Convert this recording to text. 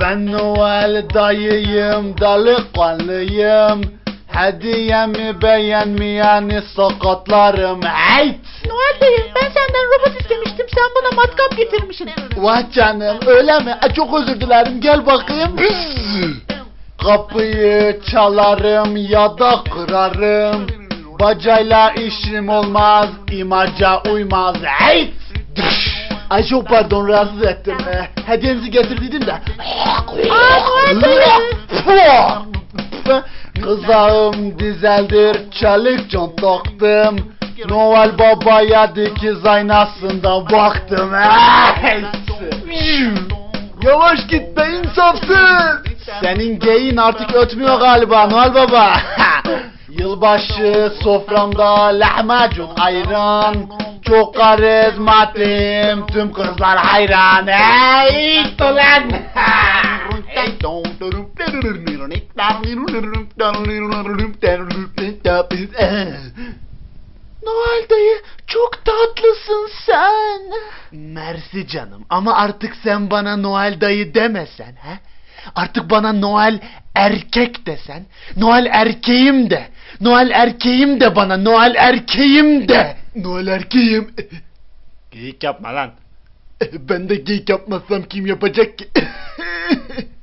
Ben Noel dayıyım, delikanlıyım. Hediyemi beğenmeyeni sakatlarım. Hayt! Noel dayı ben senden robot istemiştim sen bana matkap getirmişsin. Vah canım öyle mi? Ay, çok özür dilerim gel bakayım. Kapıyı çalarım ya da kırarım. Bacayla işim olmaz, imaca uymaz. Hey! Ay çok pardon rahatsız ettim. Ee, hediyenizi getirdiydim de. Kızağım dizeldir, çelik can taktım. Noel babaya dikiz aynasında baktım. Yavaş git be insafsız. Senin geyin artık ötmüyor galiba Noel Baba. Yılbaşı soframda lahmacun ayran. Çok karizmatim tüm kızlar hayran. Hey ulan. Noel dayı çok tatlısın sen. Mersi canım ama artık sen bana Noel dayı demesen he? Artık bana Noel erkek desen. Noel erkeğim de. Noel erkeğim de bana. Noel erkeğim de. Noel erkeğim. Geyik yapma lan. Ben de geyik yapmazsam kim yapacak ki?